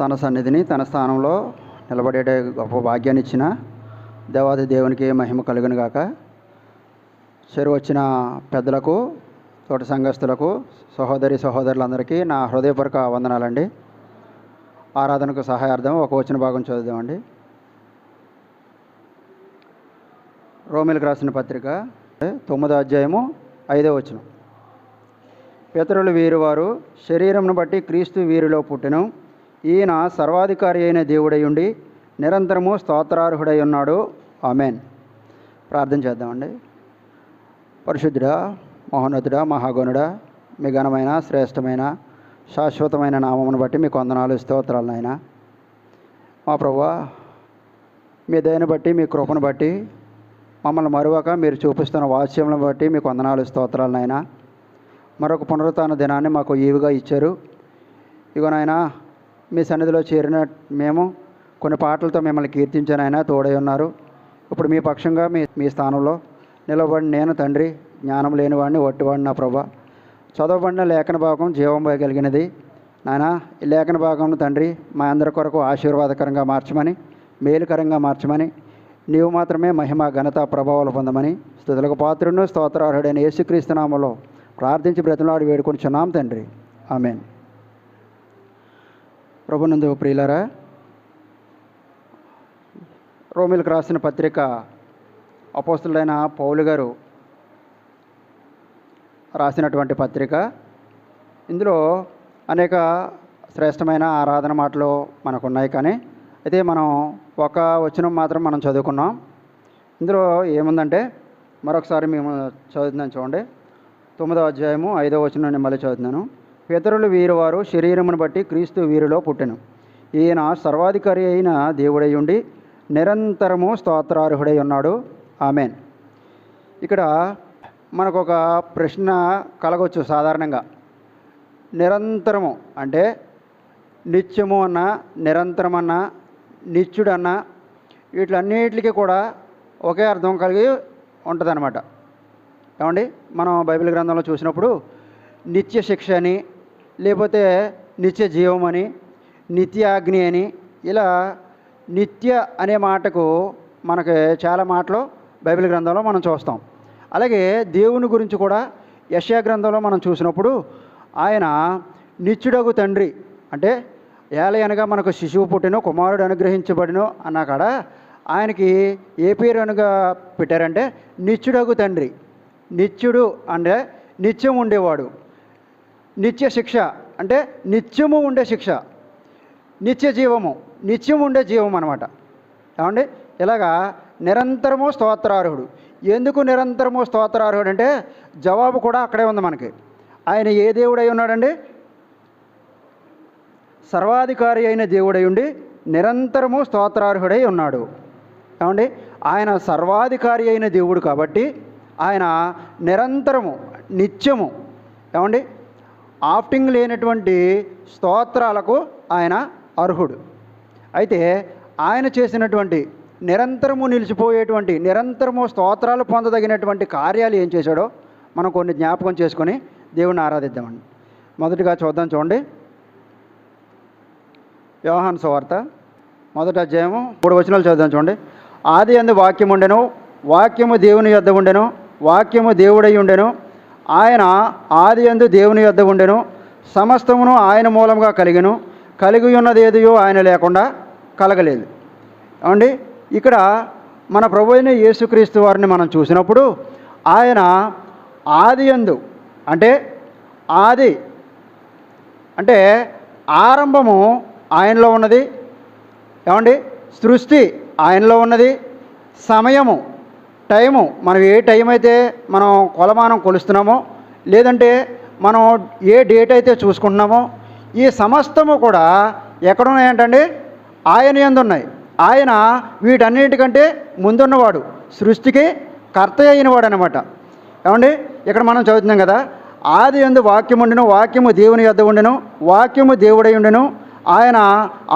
తన సన్నిధిని తన స్థానంలో నిలబడే గొప్ప భాగ్యాన్ని ఇచ్చిన దేవాది దేవునికి మహిమ కలుగును గాక. చెరు వచ్చిన పెద్దలకు తోట సంఘస్థులకు సహోదరి సహోదరులందరికీ నా హృదయపూర్వక వందనాలండి. ఆరాధనకు సహాయార్థం ఒక వచ్చిన భాగం చదువుదామండి. రోమిలకు రాసిన పత్రిక తొమ్మిదో అధ్యాయము ఐదో వచనం. పితరులు వీరువారు శరీరంను బట్టి క్రీస్తు వీరిలో పుట్టెను. ఈయన సర్వాధికారి అయిన దేవుడై ఉండి నిరంతరము స్తోత్రార్హుడై ఉన్నాడు. ఆమెన్. ప్రార్థన చేద్దామండి. పరిశుద్ధుడా మహోన్నతుడా మహాగణుడా మీ ఘనమైన శ్రేష్టమైన శాశ్వతమైన నామమును బట్టి మీకు వందనాలు స్తోత్రాలు నాయన. మా ప్రభా మీ దయను బట్టి మీ కృపను బట్టి మమ్మల్ని మరువక మీరు చూపిస్తున్న వాత్స్యములను బట్టి మీకు వందనాలు స్తోత్రాలు నాయన. మరొక పునరుత్న దినాన్ని మాకు ఈవిగా ఇచ్చారు. ఇగో నాయన మీ సన్నిధిలో చేరిన మేము కొన్ని పాటలతో మిమ్మల్ని కీర్తించానైనా తోడై ఉన్నారు. ఇప్పుడు మీ పక్షంగా మీ మీ స్థానంలో నిలబడి నేను తండ్రి జ్ఞానం లేనివాడిని ఒట్టివాడిని నా ప్రభ. చదవబడిన లేఖన భాగం జీవం కలిగినది. నాయన ఈ లేఖన భాగంను తండ్రి మా అందరి కొరకు ఆశీర్వాదకరంగా మార్చమని మేలుకరంగా మార్చమని నీవు మాత్రమే మహిమ ఘనత ప్రభావాలు పొందమని స్థుతులకు పాత్రును స్తోత్రార్హుడైన యేసుక్రీస్తునామలో ప్రార్థించి బ్రతిలాడి వేడుకొనిచున్నాం తండ్రి. ఆమెను. ప్రభునందు ప్రియులరా రోమిలకు రాసిన పత్రిక అపోస్తులైన పౌలు గారు రాసినటువంటి పత్రిక. ఇందులో అనేక శ్రేష్టమైన ఆరాధన మాటలు మనకు ఉన్నాయి కానీ అయితే మనం ఒక వచనం మాత్రం మనం చదువుకున్నాం. ఇందులో ఏముందంటే మరొకసారి మేము చదువుతున్నాం చూడండి. తొమ్మిదో అధ్యాయము ఐదో వచనం నేను మళ్ళీ చదువుతున్నాను. పితరులు వీరువారు శరీరమును బట్టి క్రీస్తు వీరిలో పుట్టెను. ఈయన సర్వాధికారి అయిన దేవుడై ఉండి నిరంతరము స్తోత్రార్హుడై ఉన్నాడు. ఆమెన్. ఇక్కడ మనకు ఒక ప్రశ్న కలగవచ్చు సాధారణంగా. నిరంతరము అంటే నిత్యము అన్న నిరంతరం అన్న నిత్యుడన్న వీటిలన్నిటికీ కూడా ఒకే అర్థం కలిగి ఉంటుందన్నమాట. ఏమండి? మనం బైబిల్ గ్రంథంలో చూసినప్పుడు నిత్య శిక్ష అని లేకపోతే నిత్య జీవం అని నిత్యాగ్ని అని ఇలా నిత్య అనే మాటకు మనకి చాలా మాటలు బైబిల్ గ్రంథంలో మనం చూస్తాం. అలాగే దేవుని గురించి కూడా యశా గ్రంథంలో మనం చూసినప్పుడు ఆయన నిత్యుడగు తండ్రి అంటే ఏలయనగా మనకు శిశువు పుట్టినో కుమారుడు అనుగ్రహించబడినో అన్నా కాడ ఆయనకి ఏ పేరు అనగా పెట్టారంటే నిత్యుడగు తండ్రి. నిత్యుడు అంటే నిత్యం ఉండేవాడు. నిత్య శిక్ష అంటే నిత్యము ఉండే శిక్ష. నిత్య జీవము నిత్యం ఉండే జీవం అనమాట ఏమండి? ఇలాగా నిరంతరము స్తోత్రార్హుడు. ఎందుకు నిరంతరము స్తోత్రార్హుడు అంటే జవాబు కూడా అక్కడే ఉంది మనకి. ఆయన ఏ దేవుడై ఉన్నాడండి? సర్వాధికారి అయిన దేవుడై ఉండి నిరంతరము స్తోత్రార్హుడై ఉన్నాడు. ఏమండి? ఆయన సర్వాధికారి అయిన దేవుడు కాబట్టి ఆయన నిరంతరము నిత్యము. ఏమండి? ఆఫ్టింగ్ లేనటువంటి స్తోత్రాలకు ఆయన అర్హుడు. అయితే ఆయన చేసినటువంటి నిరంతరము నిలిచిపోయేటువంటి నిరంతరము స్తోత్రాలు పొందదగినటువంటి కార్యాలు ఏం చేశాడో మనం కొన్ని జ్ఞాపకం చేసుకొని దేవుణ్ణి ఆరాధిద్దామండి. మొదటిగా చూద్దాం చూడండి. వ్యవహాన్ సువార్త మొదట అధ్యాయము మూడు వచనాలు చదువుదాం చూడండి. ఆది అందు వాక్యం ఉండెను వాక్యము దేవుని యొద్ద ఉండెను వాక్యము దేవుడై ఉండెను ఆయన ఆది అందు దేవుని యొద్ద ఉండెను. సమస్తమును ఆయన మూలంగా కలిగెను. కలిగి ఉన్నది ఏదియో ఆయన లేకుండా కలగలేదు. ఏమండి? ఇక్కడ మన ప్రభు అయిన యేసుక్రీస్తు వారిని మనం చూసినప్పుడు ఆయన ఆది అందు అంటే ఆది అంటే ఆరంభము ఆయనలో ఉన్నది. ఏమండి? సృష్టి ఆయనలో ఉన్నది. సమయము టైము మనం ఏ టైం అయితే మనం కొలమానం కొలుస్తున్నామో లేదంటే మనం ఏ డేట్ అయితే చూసుకుంటున్నామో ఈ సమస్తము కూడా ఎక్కడున్నాయంటండి ఆయన ఎందున్నాయి ఆయన వీటన్నిటికంటే ముందున్నవాడు. సృష్టికి కర్త అయినవాడు అనమాట ఏమండి? ఇక్కడ మనం చదువుతున్నాం కదా ఆది ఎందు వాక్యం ఉండెను వాక్యము దేవుని యొద్ద ఉండెను వాక్యము దేవుడై ఉండెను ఆయన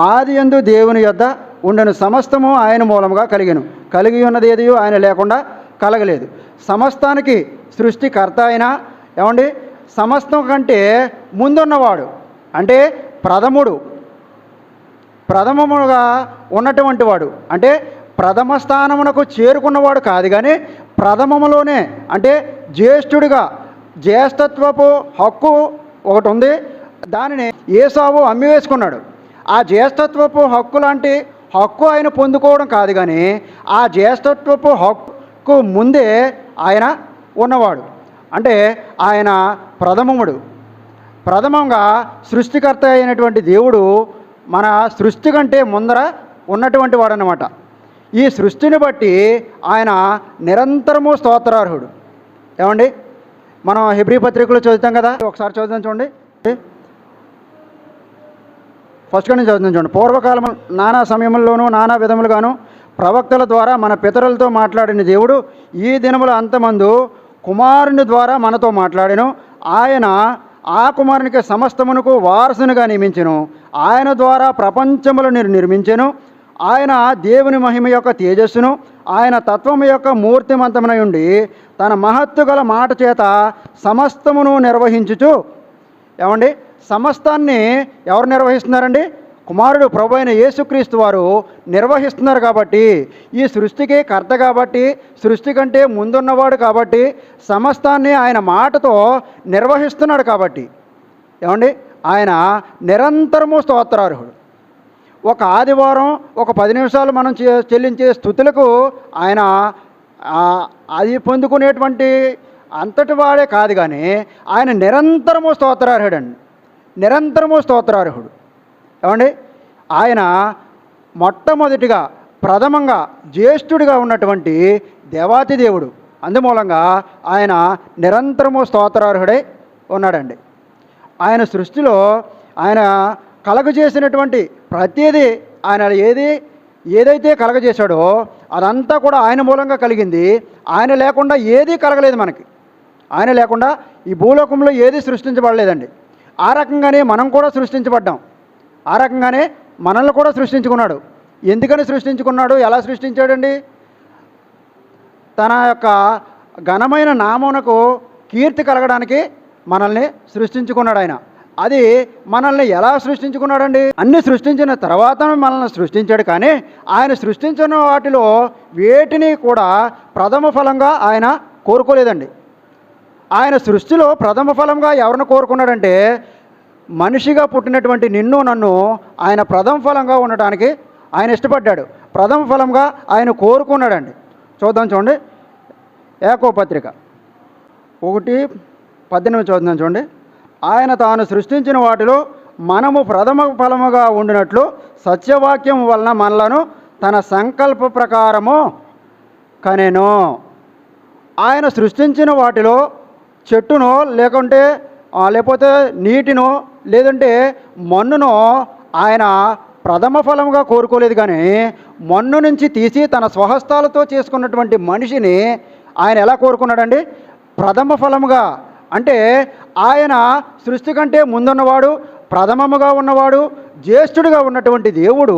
ఆది ఎందు దేవుని యొద్ద ఉండను. సమస్తము ఆయన మూలముగా కలిగిను. కలిగి ఉన్నది ఏది ఆయన లేకుండా కలగలేదు. సమస్తానికి సృష్టికర్త అయినా ఏమండి? సమస్తం కంటే ముందున్నవాడు. అంటే ప్రథముడు. ప్రథమముగా ఉన్నటువంటి వాడు. అంటే ప్రథమ స్థానమునకు చేరుకున్నవాడు కాదు కానీ ప్రథమములోనే అంటే జ్యేష్ఠుడిగా జ్యేష్ఠత్వపు హక్కు ఒకటి ఉంది. దానిని ఏసావు అమ్మి వేసుకున్నాడు. ఆ జ్యేష్ఠత్వపు హక్కు లాంటి హక్కు ఆయన పొందుకోవడం కాదు కానీ ఆ జ్యేష్ఠత్వపు హక్కు ముందే ఆయన ఉన్నవాడు. అంటే ఆయన ప్రథమముడు. ప్రథమంగా సృష్టికర్త అయినటువంటి దేవుడు మన సృష్టి కంటే ముందర ఉన్నటువంటి వాడనమాట ఈ సృష్టిని బట్టి ఆయన నిరంతరము స్తోత్రార్హుడు. ఏమండి? మనం హెబ్రి పత్రికలు చదువుతాం కదా? ఒకసారి చదువుతాం చూడండి. ఫస్ట్ నుంచి చదువుతుంది చూడండి. పూర్వకాలం నానా సమయంలోనూ నానా విధములుగాను ప్రవక్తల ద్వారా మన పితరులతో మాట్లాడిన దేవుడు ఈ దినముల అంతమందు కుమారుని ద్వారా మనతో మాట్లాడాను. ఆయన ఆ కుమారునికి సమస్తమునకు వారసునిగా నియమించను. ఆయన ద్వారా ప్రపంచములు నేను నిర్మించాను. ఆయన దేవుని మహిమ యొక్క తేజస్సును ఆయన తత్వము యొక్క మూర్తిమంతమునై ఉండి తన మహత్తు గల మాట చేత సమస్తమును నిర్వహించుచు. ఏమండి? సమస్తాన్ని ఎవరు నిర్వహిస్తున్నారండి? కుమారుడు ప్రభు అయిన యేసుక్రీస్తు వారు నిర్వహిస్తున్నారు కాబట్టి ఈ సృష్టికి కర్త కాబట్టి సృష్టి కంటే ముందున్నవాడు కాబట్టి సమస్తాన్ని ఆయన మాటతో నిర్వహిస్తున్నాడు కాబట్టి. ఏమండి? ఆయన నిరంతరము స్తోత్రార్హుడు. ఒక ఆదివారం ఒక పది నిమిషాలు మనం చెల్లించే స్థుతులకు ఆయన అది పొందుకునేటువంటి అంతటి వాడే కాదు కానీ ఆయన నిరంతరము స్తోత్రార్హుడండి. నిరంతరము స్తోత్రార్హుడు. ఏమండి? ఆయన మొట్టమొదటిగా ప్రథమంగా జ్యేష్ఠుడిగా ఉన్నటువంటి దేవాతి దేవుడు. అందుమూలంగా ఆయన నిరంతరము స్తోత్రార్హుడై ఉన్నాడండి. ఆయన సృష్టిలో ఆయన కలగజేసినటువంటి ప్రతిదీ ఆయన ఏది ఏదైతే కలగజేశాడో అదంతా కూడా ఆయన మూలంగా కలిగింది. ఆయన లేకుండా ఏదీ కలగలేదు మనకి. ఆయన లేకుండా ఈ భూలోకంలో ఏది సృష్టించబడలేదండి. ఆ రకంగానే మనం కూడా సృష్టించబడ్డాం. ఆ రకంగానే మనల్ని కూడా సృష్టించుకున్నాడు. ఎందుకని సృష్టించుకున్నాడు? ఎలా సృష్టించాడండి? తన యొక్క ఘనమైన నామమునకు కీర్తి కలగడానికి మనల్ని సృష్టించుకున్నాడు ఆయన. అది మనల్ని ఎలా సృష్టించుకున్నాడండి? అన్ని సృష్టించిన తర్వాత మనల్ని సృష్టించాడు కానీ ఆయన సృష్టించిన వాటిలో వేటిని కూడా ప్రథమ ఫలంగా ఆయన కోరుకోలేదండి. ఆయన సృష్టిలో ప్రథమ ఫలంగా ఎవరిని కోరుకున్నాడంటే మనిషిగా పుట్టినటువంటి నిన్ను నన్ను ఆయన ప్రథమ ఫలంగా ఉండటానికి ఆయన ఇష్టపడ్డాడు. ప్రథమ ఫలంగా ఆయన కోరుకున్నాడండి. చూద్దాం చూడండి. ఏకో పత్రిక. ఒకటి పద్దెనిమిది చూద్దాం చూడండి. ఆయన తాను సృష్టించిన వాటిలో మనము ప్రథమ ఫలముగా ఉండినట్లు సత్యవాక్యం వలన మనలను తన సంకల్ప ప్రకారము కనెను. ఆయన సృష్టించిన వాటిలో చెట్టునో లేకుంటే లేకపోతే నీటినో లేదంటే మన్నునో ఆయన ప్రథమ ఫలంగా కోరుకోలేదు కానీ మన్ను నుంచి తీసి తన స్వహస్తాలతో చేసుకున్నటువంటి మనిషిని ఆయన ఎలా కోరుకున్నాడండి? ప్రథమ ఫలముగా. అంటే ఆయన సృష్టి కంటే ముందున్నవాడు ప్రథమముగా ఉన్నవాడు జ్యేష్ఠుడిగా ఉన్నటువంటి దేవుడు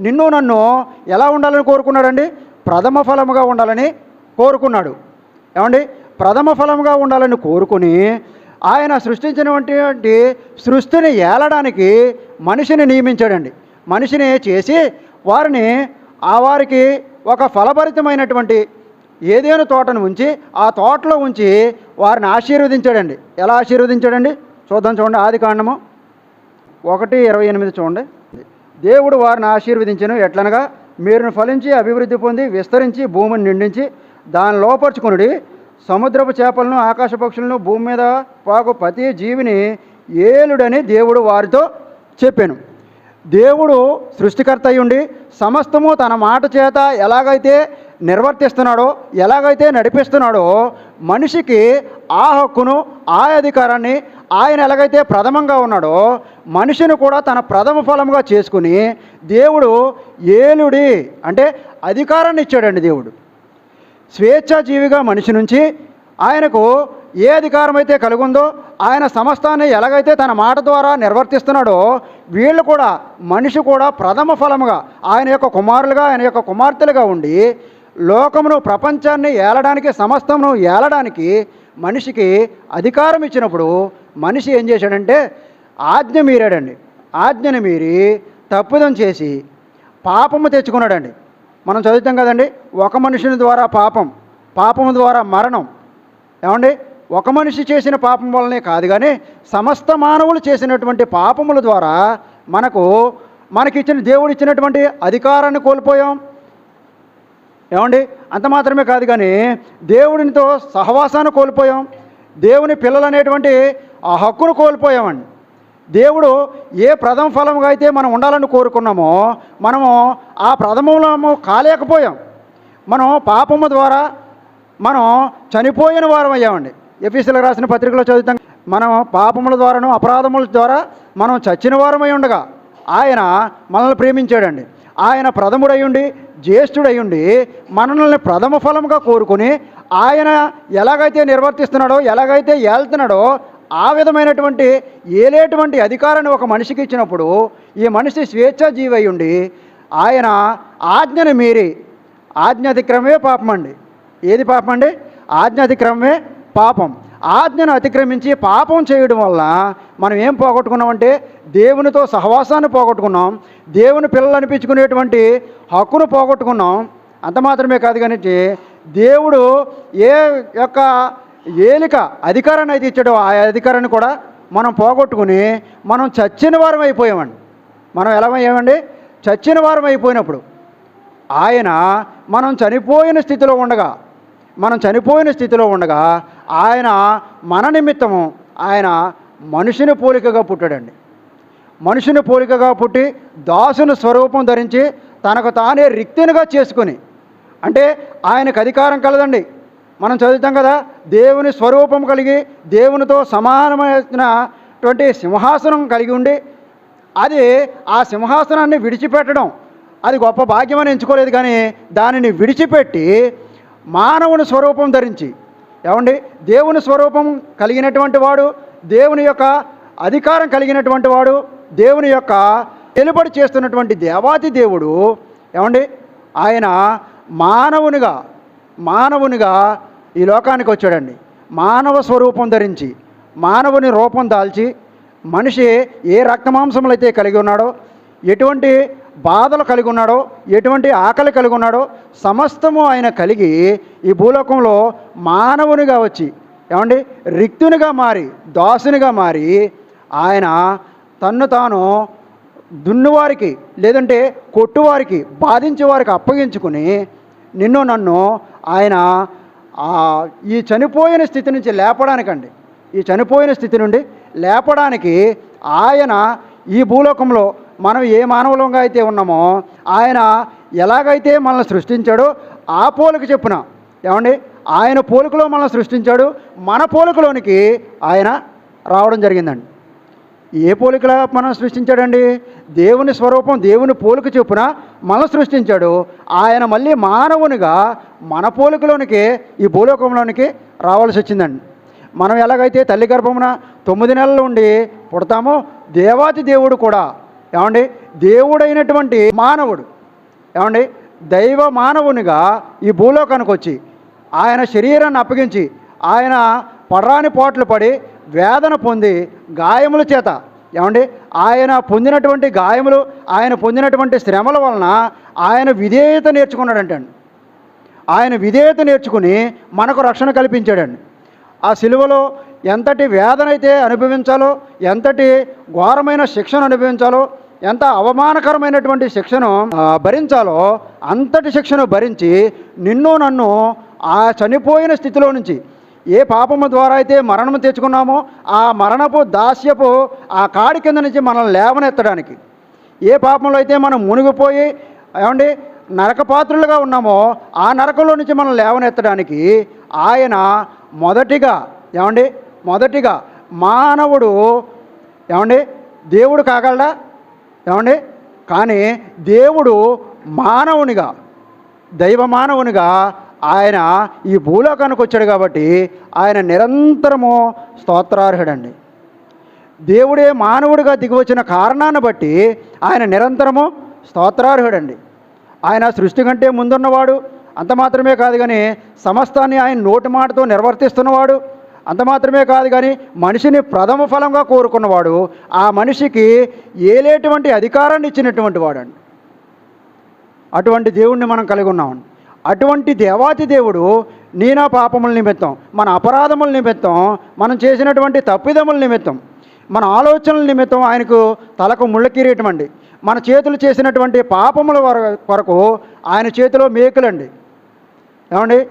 నిన్ను నన్ను ఎలా ఉండాలని కోరుకున్నాడండి? ప్రథమ ఫలముగా ఉండాలని కోరుకున్నాడు. ఏమండి? ప్రథమ ఫలంగా ఉండాలని కోరుకుని ఆయన సృష్టించినటువంటి సృష్టిని ఏలడానికి మనిషిని నియమించాడండి. మనిషిని చేసి వారిని ఆ వారికి ఒక ఫలభరితమైనటువంటి ఏదైనా తోటను ఉంచి ఆ తోటలో ఉంచి వారిని ఆశీర్వదించాడండి. ఎలా ఆశీర్వదించాడండి? చూద్దాం చూడండి. ఆది కాండము ఒకటి ఇరవై ఎనిమిది చూడండి. దేవుడు వారిని ఆశీర్వదించను. ఎట్లనగా మీరును ఫలించి అభివృద్ధి పొంది విస్తరించి భూమిని నిండించి దాని లోపరుచుకునుడి. సముద్రపు చేపలను ఆకాశ పక్షులను భూమి మీద పాకు ప్రతి జీవిని ఏలుడని దేవుడు వారితో చెప్పాను. దేవుడు సృష్టికర్త అయ్యుండి సమస్తము తన మాట చేత ఎలాగైతే నిర్వర్తిస్తున్నాడో ఎలాగైతే నడిపిస్తున్నాడో మనిషికి ఆ హక్కును ఆ అధికారాన్ని ఆయన ఎలాగైతే ప్రథమంగా ఉన్నాడో మనిషిని కూడా తన ప్రథమ ఫలంగా చేసుకుని దేవుడు ఏలుడి అంటే అధికారాన్ని ఇచ్చాడండి దేవుడు. స్వేచ్ఛాజీవిగా మనిషి నుంచి ఆయనకు ఏ అధికారం అయితే కలుగుందో ఆయన సమస్తాన్ని ఎలాగైతే తన మాట ద్వారా నిర్వర్తిస్తున్నాడో వీళ్ళు కూడా మనిషి కూడా ప్రథమ ఫలముగా ఆయన యొక్క కుమారులుగా ఆయన యొక్క కుమార్తెలుగా ఉండి లోకమును ప్రపంచాన్ని ఏలడానికి సమస్తమును ఏలడానికి మనిషికి అధికారం ఇచ్చినప్పుడు మనిషి ఏం చేశాడంటే ఆజ్ఞ మీరాడండి. ఆజ్ఞను మీరి తప్పుదం చేసి పాపము తెచ్చుకున్నాడండి. మనం చదువుతాం కదండి ఒక మనుషుని ద్వారా పాపం పాపము ద్వారా మరణం. ఏమండి? ఒక మనిషి చేసిన పాపం వల్లనే కాదు కానీ సమస్త మానవులు చేసినటువంటి పాపముల ద్వారా మనకు మనకిచ్చిన దేవుడు ఇచ్చినటువంటి అధికారాన్ని కోల్పోయాం. ఏమండి? అంత మాత్రమే కాదు కానీ దేవునితో సహవాసాన్ని కోల్పోయాం. దేవుని పిల్లలు అనేటువంటి ఆ హక్కును కోల్పోయామండి. దేవుడు ఏ ప్రథమ ఫలముగా అయితే మనం ఉండాలని కోరుకున్నామో మనము ఆ ప్రథమము కాలేకపోయాం. మనం పాపము ద్వారా మనం చనిపోయిన వారం అయ్యామండి. ఎఫీసీలకు రాసిన పత్రికలో చదువుతాం మనం పాపముల ద్వారాను అపరాధముల ద్వారా మనం చచ్చిన వారమై ఉండగా ఆయన మనల్ని ప్రేమించాడండి. ఆయన ప్రథముడయ్యుండి జ్యేష్ఠుడయ్యుండి మనల్ని ప్రథమ ఫలముగా కోరుకుని ఆయన ఎలాగైతే నిర్వర్తిస్తున్నాడో ఎలాగైతే ఏళ్తున్నాడో ఆ విధమైనటువంటి ఏలేటువంటి అధికారాన్ని ఒక మనిషికి ఇచ్చినప్పుడు ఈ మనిషి స్వేచ్ఛా అయి ఉండి ఆయన ఆజ్ఞను మీరి. ఆజ్ఞ అతిక్రమే పాపం అండి. ఏది పాపం అండి? ఆజ్ఞ అతిక్రమే పాపం. ఆజ్ఞను అతిక్రమించి పాపం చేయడం వల్ల మనం ఏం పోగొట్టుకున్నామంటే దేవునితో సహవాసాన్ని పోగొట్టుకున్నాం. దేవుని పిల్లలు అనిపించుకునేటువంటి హక్కును పోగొట్టుకున్నాం. అంత మాత్రమే కాదు కానీ దేవుడు ఏ యొక్క ఏలిక అధికారాన్ని అయితే ఇచ్చాడో ఆ అధికారాన్ని కూడా మనం పోగొట్టుకుని మనం చచ్చిన వారం అయిపోయామండి. మనం ఎలా అయ్యామండి? చచ్చిన వారం అయిపోయినప్పుడు ఆయన మనం చనిపోయిన స్థితిలో ఉండగా మనం చనిపోయిన స్థితిలో ఉండగా ఆయన మన నిమిత్తము ఆయన మనుషుని పోలికగా పుట్టాడండి. మనుషుని పోలికగా పుట్టి దాసుని స్వరూపం ధరించి తనకు తానే రిక్తినిగా చేసుకుని అంటే ఆయనకు అధికారం కలదండి. మనం చదువుతాం కదా దేవుని స్వరూపం కలిగి దేవునితో సమానమైనటువంటి సింహాసనం కలిగి ఉండి అది ఆ సింహాసనాన్ని విడిచిపెట్టడం. అది గొప్ప భాగ్యం అని ఎంచుకోలేదు కానీ దానిని విడిచిపెట్టి మానవుని స్వరూపం ధరించి. ఏమండి? దేవుని స్వరూపం కలిగినటువంటి వాడు దేవుని యొక్క అధికారం కలిగినటువంటి వాడు దేవుని యొక్క వెలుబడి చేస్తున్నటువంటి దేవాతి దేవుడు ఏమండి? ఆయన మానవునిగా మానవునిగా ఈ లోకానికి వచ్చాడండి. మానవ స్వరూపం ధరించి మానవుని రూపం దాల్చి మనిషి ఏ రక్తమాంసములు అయితే కలిగి ఉన్నాడో ఎటువంటి బాధలు కలిగి ఉన్నాడో ఎటువంటి ఆకలి కలిగి ఉన్నాడో సమస్తము ఆయన కలిగి ఈ భూలోకంలో మానవునిగా వచ్చి ఏమండి? రిక్తునిగా మారి దాసునిగా మారి ఆయన తన్ను తాను దున్నువారికి లేదంటే కొట్టువారికి బాధించే వారికి అప్పగించుకుని నిన్ను నన్ను ఆయన ఈ చనిపోయిన స్థితి నుంచి లేపడానికండి. ఈ చనిపోయిన స్థితి నుండి లేపడానికి ఆయన ఈ భూలోకంలో మనం ఏ మానవులంగా అయితే ఉన్నామో ఆయన ఎలాగైతే మనల్ని సృష్టించాడో ఆ పోలిక చెప్పున ఏమండి? ఆయన పోలికలో మనల్ని సృష్టించాడు మన పోలికలోనికి ఆయన రావడం జరిగిందండి. ఏ పోలికలా మనం సృష్టించాడండి? దేవుని స్వరూపం దేవుని పోలిక చొప్పున మనం సృష్టించాడు. ఆయన మళ్ళీ మానవునిగా మన పోలికలోనికి ఈ భూలోకంలోనికి రావాల్సి వచ్చిందండి. మనం ఎలాగైతే తల్లి గర్భమున తొమ్మిది నెలలు ఉండి పుడతామో దేవాతి దేవుడు కూడా ఏమండి? దేవుడైనటువంటి మానవుడు ఏమండి? దైవ మానవునిగా ఈ భూలోకానికి వచ్చి ఆయన శరీరాన్ని అప్పగించి ఆయన పడరాని పోట్లు పడి వేదన పొంది గాయముల చేత. ఏమండి? ఆయన పొందినటువంటి గాయములు ఆయన పొందినటువంటి శ్రమల వలన ఆయన విధేయత నేర్చుకున్నాడంటండి. ఆయన విధేయత నేర్చుకుని మనకు రక్షణ కల్పించాడండి. ఆ సిలువలో ఎంతటి వేదన అయితే అనుభవించాలో ఎంతటి ఘోరమైన శిక్షను అనుభవించాలో ఎంత అవమానకరమైనటువంటి శిక్షను భరించాలో అంతటి శిక్షను భరించి నిన్ను నన్ను ఆ చనిపోయిన స్థితిలో నుంచి ఏ పాపము ద్వారా అయితే మరణము తెచ్చుకున్నామో ఆ మరణపు దాస్యపు ఆ కాడి కింద నుంచి మనల్ని లేవనెత్తడానికి. ఏ పాపంలో అయితే మనం మునిగిపోయి ఏమండి నరకపాత్రులుగా ఉన్నామో ఆ నరకంలో నుంచి మనం లేవనెత్తడానికి ఆయన మొదటిగా ఏమండి మొదటిగా మానవుడు ఏమండి దేవుడు కాగలడా? ఏమండి కానీ దేవుడు మానవునిగా దైవ మానవునిగా ఆయన ఈ భూలోకానికి వచ్చాడు కాబట్టి ఆయన నిరంతరము స్తోత్రార్హుడండి. దేవుడే మానవుడిగా దిగివచ్చిన కారణాన్ని బట్టి ఆయన నిరంతరము స్తోత్రార్హుడండి. ఆయన సృష్టి కంటే ముందున్నవాడు అంత మాత్రమే కాదు కానీ సమస్తాన్ని ఆయన నోటి మాటతో నిర్వర్తిస్తున్నవాడు అంత మాత్రమే కాదు కానీ మనిషిని ప్రథమ ఫలంగా కోరుకున్నవాడు ఆ మనిషికి ఏలేటువంటి అధికారాన్ని ఇచ్చినటువంటి వాడండి. అటువంటి దేవుణ్ణి మనం కలిగి ఉన్నామండి. అటువంటి దేవాతి దేవుడు నీ నా పాపముల నిమిత్తం మన అపరాధముల నిమిత్తం మనం చేసినటువంటి తప్పిదముల నిమిత్తం మన ఆలోచనల నిమిత్తం ఆయనకు తలకు ముళ్ళ కిరీటం అండి మన చేతులు చేసినటువంటి పాపముల వర- కొరకు ఆయన చేతిలో మేకులండి. ఏమండి?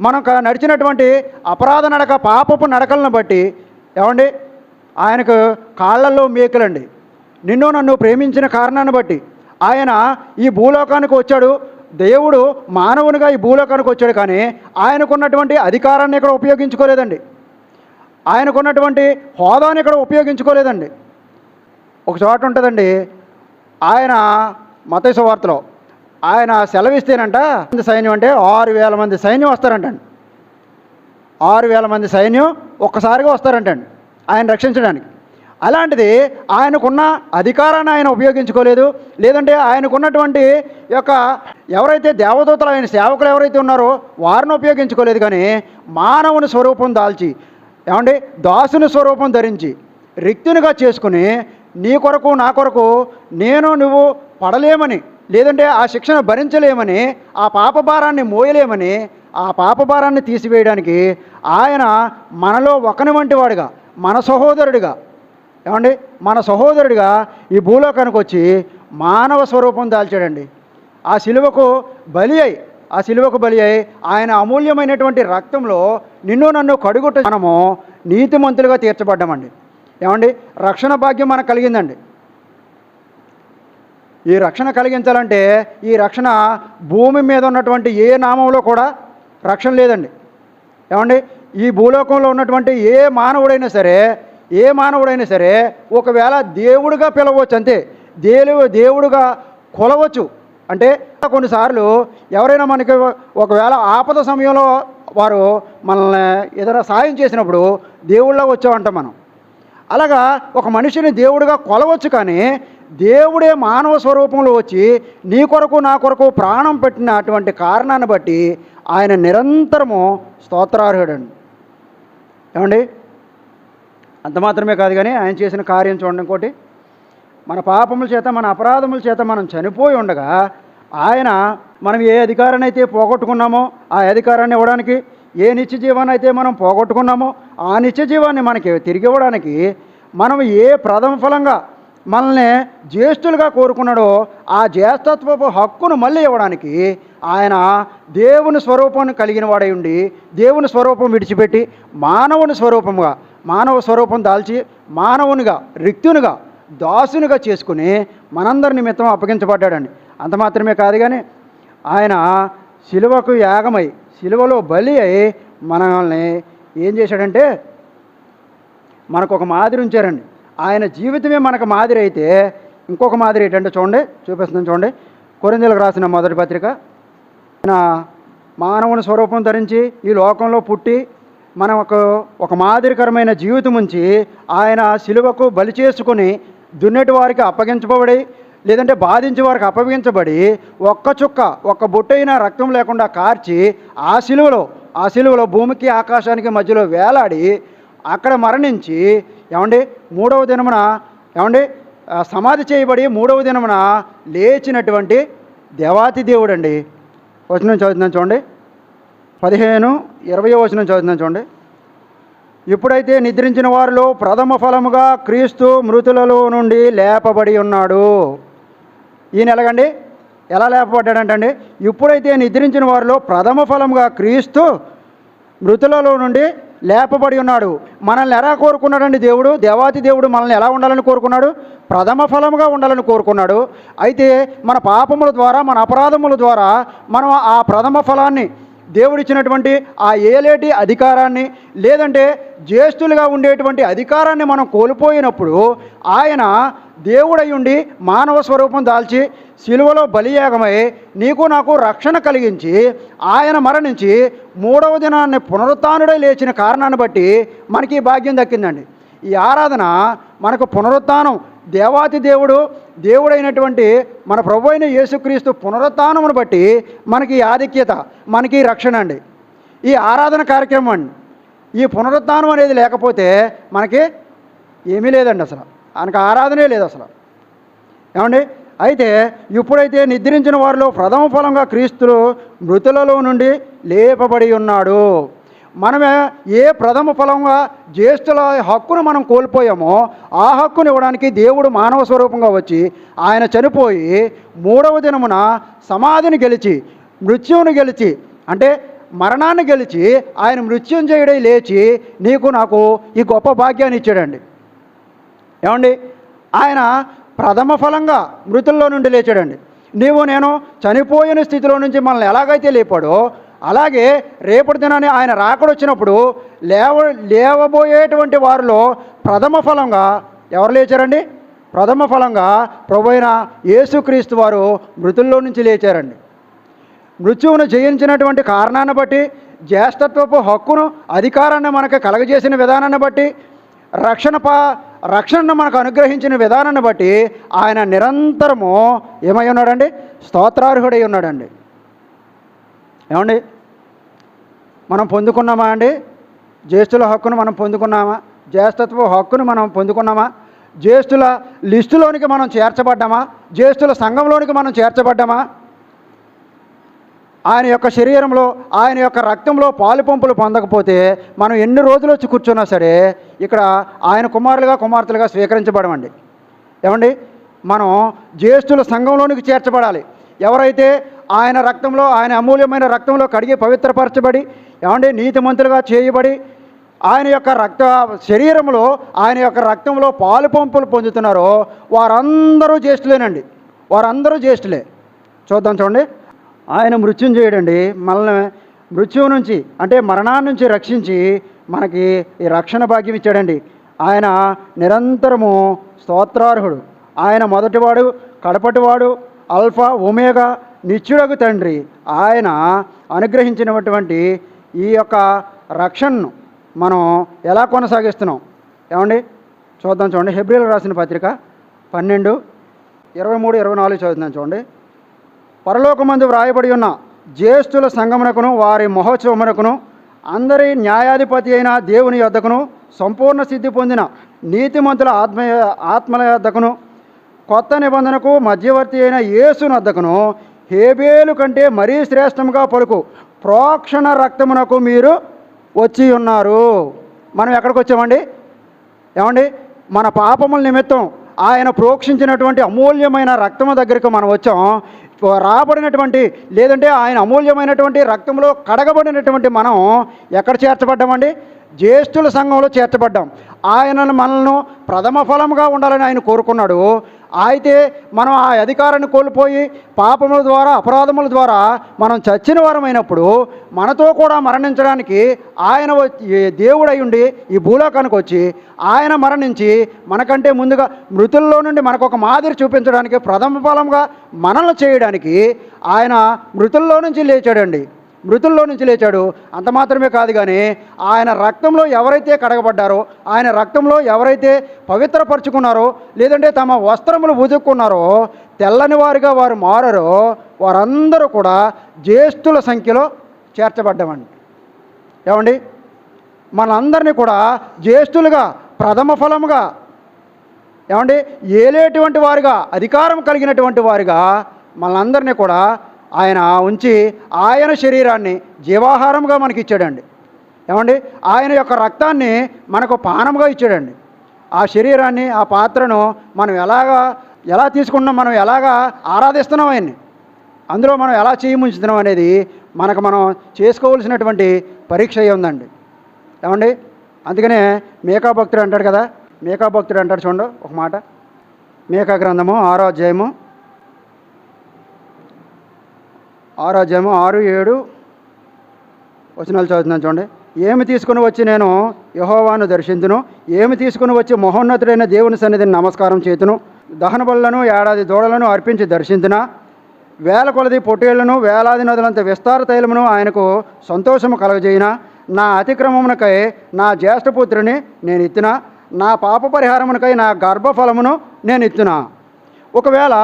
మనం నడిచినటువంటి అపరాధ నడక పాపపు నడకలను బట్టి ఏమండి? ఆయనకు కాళ్ళల్లో మేకులండి. నిన్ను నన్ను ప్రేమించిన కారణాన్ని బట్టి ఆయన ఈ భూలోకానికి వచ్చాడు దేవుడు మానవునిగా ఈ భూలోకానికి వచ్చాడు కానీ ఆయనకున్నటువంటి అధికారాన్ని ఇక్కడ ఉపయోగించుకోలేదండి. ఆయనకున్నటువంటి హోదాని ఇక్కడ ఉపయోగించుకోలేదండి. ఒక చోట ఉంటుందండి ఆయన మతేశ వార్తలో ఆయన సెలవిస్తేనంట మంది సైన్యం అంటే ఆరు వేల మంది సైన్యం వస్తారంటండి. ఆరు వేల మంది సైన్యం ఒక్కసారిగా వస్తారంటండి ఆయన రక్షించడానికి. అలాంటిది ఆయనకున్న అధికారాన్ని ఆయన ఉపయోగించుకోలేదు. లేదంటే ఆయనకున్నటువంటి యొక్క ఎవరైతే దేవదూతలు ఆయన సేవకులు ఎవరైతే ఉన్నారో వారిని ఉపయోగించుకోలేదు కానీ మానవుని స్వరూపం దాల్చి ఏమండి దాసుని స్వరూపం ధరించి రిక్తునిగా చేసుకుని నీ కొరకు నా కొరకు నేను నువ్వు పడలేమని లేదంటే ఆ శిక్షను భరించలేమని ఆ పాప భారాన్ని మోయలేమని ఆ పాప భారాన్ని తీసివేయడానికి ఆయన మనలో ఒకని వంటి వాడుగా మన సహోదరుడిగా ఏమండి? మన సహోదరుడిగా ఈ భూలోకానికి వచ్చి మానవ స్వరూపం దాల్చాడండి. ఆ శిలువకు బలి అయి ఆ శిలువకు బలి అయి ఆయన అమూల్యమైనటువంటి రక్తంలో నిన్ను నన్ను కడుగుట మనము నీతిమంతులుగా తీర్చబడ్డామండి. ఏమండి? రక్షణ భాగ్యం మనకు కలిగిందండి. ఈ రక్షణ కలిగించాలంటే ఈ రక్షణ భూమి మీద ఉన్నటువంటి ఏ నామంలో కూడా రక్షణ లేదండి. ఏమండి? ఈ భూలోకంలో ఉన్నటువంటి ఏ మానవుడైనా సరే ఏ మానవుడైనా సరే ఒకవేళ దేవుడుగా పిలవచ్చు అంతే. దేవు దేవుడుగా కొలవచ్చు. అంటే కొన్నిసార్లు ఎవరైనా మనకి ఒకవేళ ఆపద సమయంలో వారు మనల్ని ఏదైనా సాయం చేసినప్పుడు దేవుళ్ళ వచ్చామంటాం మనం. అలాగా ఒక మనిషిని దేవుడిగా కొలవచ్చు కానీ దేవుడే మానవ స్వరూపంలో వచ్చి నీ కొరకు నా కొరకు ప్రాణం పెట్టిన అటువంటి కారణాన్ని బట్టి ఆయన నిరంతరము స్తోత్రార్హుడండి. ఏమండి? అంత మాత్రమే కాదు కానీ ఆయన చేసిన కార్యం చూడండి ఇంకోటి. మన పాపముల చేత మన అపరాధముల చేత మనం చనిపోయి ఉండగా ఆయన మనం ఏ అధికారాన్ని అయితే పోగొట్టుకున్నామో ఆ అధికారాన్ని ఇవ్వడానికి ఏ నిత్య జీవాన్ని అయితే మనం పోగొట్టుకున్నామో ఆ నిత్య జీవాన్ని మనకి తిరిగి ఇవ్వడానికి మనం ఏ ప్రథమ ఫలంగా మనల్ని జ్యేష్ఠులుగా కోరుకున్నాడో ఆ జ్యేష్ఠత్వపు హక్కును మళ్ళీ ఇవ్వడానికి ఆయన దేవుని స్వరూపాన్ని కలిగిన వాడై ఉండి దేవుని స్వరూపం విడిచిపెట్టి మానవుని స్వరూపంగా మానవ స్వరూపం దాల్చి మానవునిగా రిక్తునిగా దాసునిగా చేసుకుని మనందరి నిమిత్తం అప్పగించబడ్డాడండి. అంత మాత్రమే కాదు కానీ ఆయన శిలువకు యాగమై శిలువలో బలి అయి మనల్ని ఏం చేశాడంటే మనకు ఒక మాదిరి ఉంచారండి. ఆయన జీవితమే మనకు మాదిరి అయితే ఇంకొక మాదిరి ఏంటంటే చూడండి చూపిస్తున్నాను చూడండి. కొరిందలకు రాసిన మొదటి పత్రిక. ఆయన మానవుని స్వరూపం ధరించి ఈ లోకంలో పుట్టి మనకు ఒక మాదిరికరమైన జీవితం ఉంచి ఆయన శిలువకు బలి చేసుకుని దున్నటి వారికి అప్పగించబడి లేదంటే బాధించే వారికి అప్పగించబడి ఒక్క చుక్క ఒక్క బొట్టైన రక్తం లేకుండా కార్చి ఆ శిలువలో ఆ శిలువలో భూమికి ఆకాశానికి మధ్యలో వేలాడి అక్కడ మరణించి ఏమండి మూడవ దినమున ఏమండి సమాధి చేయబడి మూడవ దినమున లేచినటువంటి దేవాతి దేవుడు అండి చదువుతున్నాను చూడండి. పదిహేను ఇరవై వచనం చదువుతున్నాను చూడండి. ఇప్పుడైతే నిద్రించిన వారిలో ప్రథమ ఫలముగా క్రీస్తు మృతులలో నుండి లేపబడి ఉన్నాడు. ఈయన ఎలాగండి? ఎలా లేపబడ్డాడంటండి? ఇప్పుడైతే నిద్రించిన వారిలో ప్రథమ ఫలముగా క్రీస్తు మృతులలో నుండి లేపబడి ఉన్నాడు. మనల్ని ఎలా కోరుకున్నాడండి దేవుడు? దేవాతి దేవుడు మనల్ని ఎలా ఉండాలని కోరుకున్నాడు? ప్రథమ ఫలముగా ఉండాలని కోరుకున్నాడు. అయితే మన పాపముల ద్వారా మన అపరాధముల ద్వారా మనం ఆ ప్రథమ ఫలాన్ని దేవుడిచ్చినటువంటి ఆ ఏలేటి అధికారాన్ని లేదంటే జ్యేష్ఠులుగా ఉండేటువంటి అధికారాన్ని మనం కోల్పోయినప్పుడు ఆయన దేవుడై ఉండి మానవ స్వరూపం దాల్చి శిలువలో బలియాగమై నీకు నాకు రక్షణ కలిగించి ఆయన మరణించి మూడవ దినాన్ని పునరుత్నుడై లేచిన కారణాన్ని బట్టి మనకి ఈ భాగ్యం దక్కిందండి. ఈ ఆరాధన మనకు పునరుత్నం దేవాతి దేవుడు దేవుడైనటువంటి మన ప్రభు అయిన యేసుక్రీస్తు పునరుత్నమును బట్టి మనకి ఈ ఆధిక్యత మనకి రక్షణ అండి. ఈ ఆరాధన కార్యక్రమం అండి. ఈ పునరుత్నం అనేది లేకపోతే మనకి ఏమీ లేదండి అసలు. ఆయనకు ఆరాధనే లేదు అసలు. ఏమండి? అయితే ఇప్పుడైతే నిద్రించిన వారిలో ప్రథమ ఫలంగా క్రీస్తులు మృతులలో నుండి లేపబడి ఉన్నాడు. మనమే ఏ ప్రథమ ఫలంగా జ్యేష్ఠుల హక్కును మనం కోల్పోయామో ఆ హక్కును ఇవ్వడానికి దేవుడు మానవ స్వరూపంగా వచ్చి ఆయన చనిపోయి మూడవ దినమున సమాధిని గెలిచి మృత్యువును గెలిచి అంటే మరణాన్ని గెలిచి ఆయన మృత్యుంజయుడై లేచి నీకు నాకు ఈ గొప్ప భాగ్యాన్ని ఇచ్చాడండి. ఏమండి? ఆయన ప్రథమ ఫలంగా మృతుల్లో నుండి లేచాడండి. నీవు నేను చనిపోయిన స్థితిలో నుంచి మనల్ని ఎలాగైతే లేపాడో అలాగే రేపటి దినాన్ని ఆయన రాకడొచ్చినప్పుడు లేవ లేవబోయేటువంటి వారిలో ప్రథమ ఫలంగా ఎవరు లేచారండి? ప్రథమ ఫలంగా ప్రభు అయిన యేసుక్రీస్తు వారు మృతుల్లో నుంచి లేచారండి. మృత్యువును జయించినటువంటి కారణాన్ని బట్టి జ్యేష్ఠత్వపు హక్కును అధికారాన్ని మనకు కలగజేసిన విధానాన్ని బట్టి రక్షణ పా రక్షణను మనకు అనుగ్రహించిన విధానాన్ని బట్టి ఆయన నిరంతరము ఏమై ఉన్నాడండి? స్తోత్రార్హుడై ఉన్నాడండి. ఏమండి? మనం పొందుకున్నామా అండి? జ్యేష్ఠుల హక్కును మనం పొందుకున్నామా? జ్యేష్ఠత్వ హక్కును మనం పొందుకున్నామా? జ్యేష్ఠుల లిస్టులోనికి మనం చేర్చబడ్డామా? జ్యేష్ఠుల సంఘంలోనికి మనం చేర్చబడ్డామా? ఆయన యొక్క శరీరంలో ఆయన యొక్క రక్తంలో పాలు పంపులు పొందకపోతే మనం ఎన్ని రోజులు వచ్చి కూర్చున్నా సరే ఇక్కడ ఆయన కుమారులుగా కుమార్తెలుగా స్వీకరించబడమండి. ఏమండి? మనం జ్యేష్ఠుల సంఘంలోనికి చేర్చబడాలి. ఎవరైతే ఆయన రక్తంలో ఆయన అమూల్యమైన రక్తంలో కడిగి పవిత్రపరచబడి ఏమండి నీతిమంతులుగా చేయబడి ఆయన యొక్క రక్త శరీరంలో ఆయన యొక్క రక్తంలో పాలు పంపులు పొందుతున్నారో వారందరూ జ్యేష్ఠులేనండి. వారందరూ జ్యేష్ఠులే. చూద్దాం చూడండి. ఆయన మృత్యుం చేయడండి. మనల్ని మృత్యువు నుంచి అంటే మరణాన్ని నుంచి రక్షించి మనకి ఈ రక్షణ భాగ్యం ఇచ్చాడండి. ఆయన నిరంతరము స్తోత్రార్హుడు. ఆయన మొదటివాడు కడపటివాడు అల్ఫా ఒమేగా నిత్యుడకు తండ్రి. ఆయన అనుగ్రహించినటువంటి ఈ యొక్క రక్షణను మనం ఎలా కొనసాగిస్తున్నాం? ఏమండి? చూద్దాం చూడండి. హెబ్రిల్ రాసిన పత్రిక పన్నెండు ఇరవై మూడు ఇరవై నాలుగు చదువుతున్నాం చూడండి. పరలోకమందు వ్రాయబడి ఉన్న జ్యేష్ఠుల సంగమునకును వారి మహోత్సవమునకును అందరి న్యాయాధిపతి అయిన దేవుని యొద్దకును సంపూర్ణ సిద్ధి పొందిన నీతిమంతుల ఆత్మ ఆత్మల యొద్దకును కొత్త నిబంధనకు మధ్యవర్తి అయిన యేసు వద్దకును హేబేలు కంటే మరీ శ్రేష్టముగా పలుకు. ప్రోక్షణ రక్తమునకు మీరు వచ్చి ఉన్నారు. మనం ఎక్కడికి వచ్చామండి? ఏమండి? మన పాపముల నిమిత్తం ఆయన ప్రోక్షించినటువంటి అమూల్యమైన రక్తము దగ్గరికి మనం వచ్చాం. రాబడినటువంటి లేదంటే ఆయన అమూల్యమైనటువంటి రక్తంలో కడగబడినటువంటి మనం ఎక్కడ చేర్చబడ్డామండి? జ్యేష్ఠుల సంఘంలో చేర్చబడ్డాం. ఆయనను మనల్ని ప్రథమ ఫలముగా ఉండాలని ఆయన కోరుకున్నాడు. అయితే మనం ఆ అధికారాన్ని కోల్పోయి పాపముల ద్వారా అపరాధముల ద్వారా మనం చచ్చిన వారమైనప్పుడు మనతో కూడా మరణించడానికి ఆయన దేవుడై ఉండి ఈ భూలోకానికి వచ్చి ఆయన మరణించి మనకంటే ముందుగా మృతుల్లో నుండి మనకు ఒక మాదిరి చూపించడానికి ప్రథమ ఫలంగా మనల్ని చేయడానికి ఆయన మృతుల్లో నుంచి లేచాడండి. మృతుల్లో నుంచి లేచాడు. అంత మాత్రమే కాదు కానీ ఆయన రక్తంలో ఎవరైతే కడగబడ్డారో ఆయన రక్తంలో ఎవరైతే పవిత్రపరుచుకున్నారో లేదంటే తమ వస్త్రములు ఉదుక్కున్నారో తెల్లని వారిగా వారు మారరో వారందరూ కూడా జ్యేష్ఠుల సంఖ్యలో చేర్చబడ్డామండి ఏమండి? మనందరినీ కూడా జ్యేష్ఠులుగా ప్రథమ ఫలముగా ఏమండి? ఏలేటువంటి వారిగా అధికారం కలిగినటువంటి వారిగా మనందరినీ కూడా ఆయన ఉంచి ఆయన శరీరాన్ని జీవాహారంగా మనకి ఇచ్చాడండి ఏమండి? ఆయన యొక్క రక్తాన్ని మనకు పానముగా ఇచ్చాడండి. ఆ శరీరాన్ని ఆ పాత్రను మనం ఎలాగా ఎలా తీసుకున్నాం మనం ఎలాగా ఆరాధిస్తున్నాం ఆయన్ని? అందులో మనం ఎలా చేయముంచుతున్నాం అనేది మనకు మనం చేసుకోవాల్సినటువంటి పరీక్ష అయి ఉందండి. ఏమండి? అందుకనే మేకా భక్తుడు అంటాడు కదా. మేకా భక్తుడు అంటాడు చూడండి ఒక మాట. మేకా గ్రంథము ఆరో అధ్యాయము ఆరో అధ్యాయము ఆరు ఏడు వచనాలు చదువుతున్నాను చూడండి. ఏమి తీసుకుని వచ్చి నేను యహోవాను దర్శించును? ఏమి తీసుకుని వచ్చి మహోన్నతుడైన దేవుని సన్నిధిని నమస్కారం చేతును? దహన బలులను ఏడాది దూడలను అర్పించి దర్శించిన? వేల కొలది పొట్టేళ్ళను వేలాది నదులంత విస్తార తైలమును ఆయనకు సంతోషము కలగజేయిన? నా అతిక్రమమునకై నా జ్యేష్ఠపుత్రుని నేను ఇచ్చిన నా పాప పరిహారమునకై నా గర్భఫలమును నేను ఇత్తున ఒకవేళ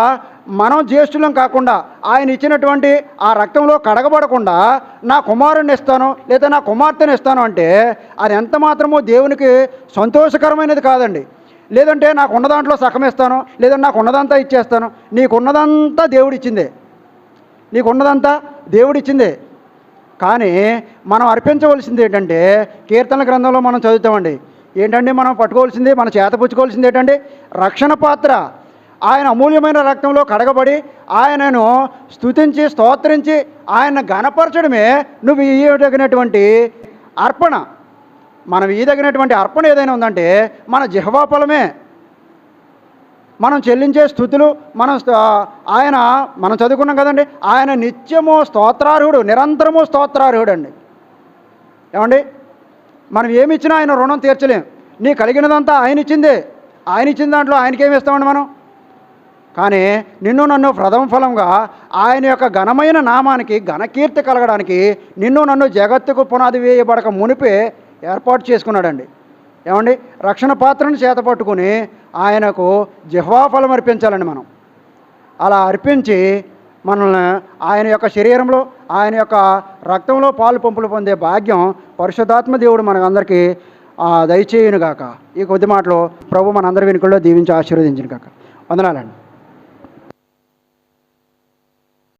మనం జ్యేష్ఠులం కాకుండా ఆయన ఇచ్చినటువంటి ఆ రక్తంలో కడగబడకుండా నా కుమారుని ఇస్తాను లేదా నా కుమార్తెని ఇస్తాను అంటే అది ఎంత మాత్రమో దేవునికి సంతోషకరమైనది కాదండి. లేదంటే నాకు ఉన్న దాంట్లో సగం ఇస్తాను లేదంటే నాకు ఉన్నదంతా ఇచ్చేస్తాను. నీకున్నదంతా దేవుడిచ్చిందే. నీకున్నదంతా దేవుడిచ్చిందే. కానీ మనం అర్పించవలసింది ఏంటంటే కీర్తన గ్రంథంలో మనం చదువుతామండి. ఏంటంటే మనం పట్టుకోవాల్సింది మనం చేత పుచ్చుకోవాల్సింది ఏంటంటే రక్షణ పాత్ర. ఆయన అమూల్యమైన రక్తంలో కడగబడి ఆయనను స్థుతించి స్తోత్రించి ఆయన గణపరచడమే నువ్వు ఇయ్యదగినటువంటి అర్పణ. మనం ఇయ్యదగినటువంటి అర్పణ ఏదైనా ఉందంటే మన జిహ్వాఫలమే మనం చెల్లించే స్థుతులు మనం ఆయన మనం చదువుకున్నాం కదండి ఆయన నిత్యము స్తోత్రార్హుడు నిరంతరము స్తోత్రార్హుడు అండి ఏమండి? మనం ఏమి ఇచ్చినా ఆయన రుణం తీర్చలేం. నీ కలిగినదంతా ఆయన ఇచ్చిందే. ఆయన ఇచ్చిన దాంట్లో ఆయనకేమి ఇస్తామండి మనం? కానీ నిన్ను నన్ను ప్రథమ ఫలంగా ఆయన యొక్క ఘనమైన నామానికి ఘనకీర్తి కలగడానికి నిన్ను నన్ను జగత్తుకు పునాది వేయబడక మునిపే ఏర్పాటు చేసుకున్నాడండి. ఏమండి? రక్షణ పాత్రను చేత పట్టుకుని ఆయనకు జిహ్వాఫలం అర్పించాలండి మనం. అలా అర్పించి మనల్ని ఆయన యొక్క శరీరంలో ఆయన యొక్క రక్తంలో పాలు పంపులు పొందే భాగ్యం పరిశుద్ధాత్మ దేవుడు మనకందరికీ దయచేయునుగాక. ఈ కొద్ది మాటలు ప్రభు మనందరి వెనుకల్లో దీవించి ఆశీర్వదించిన కాక వందనాలండి.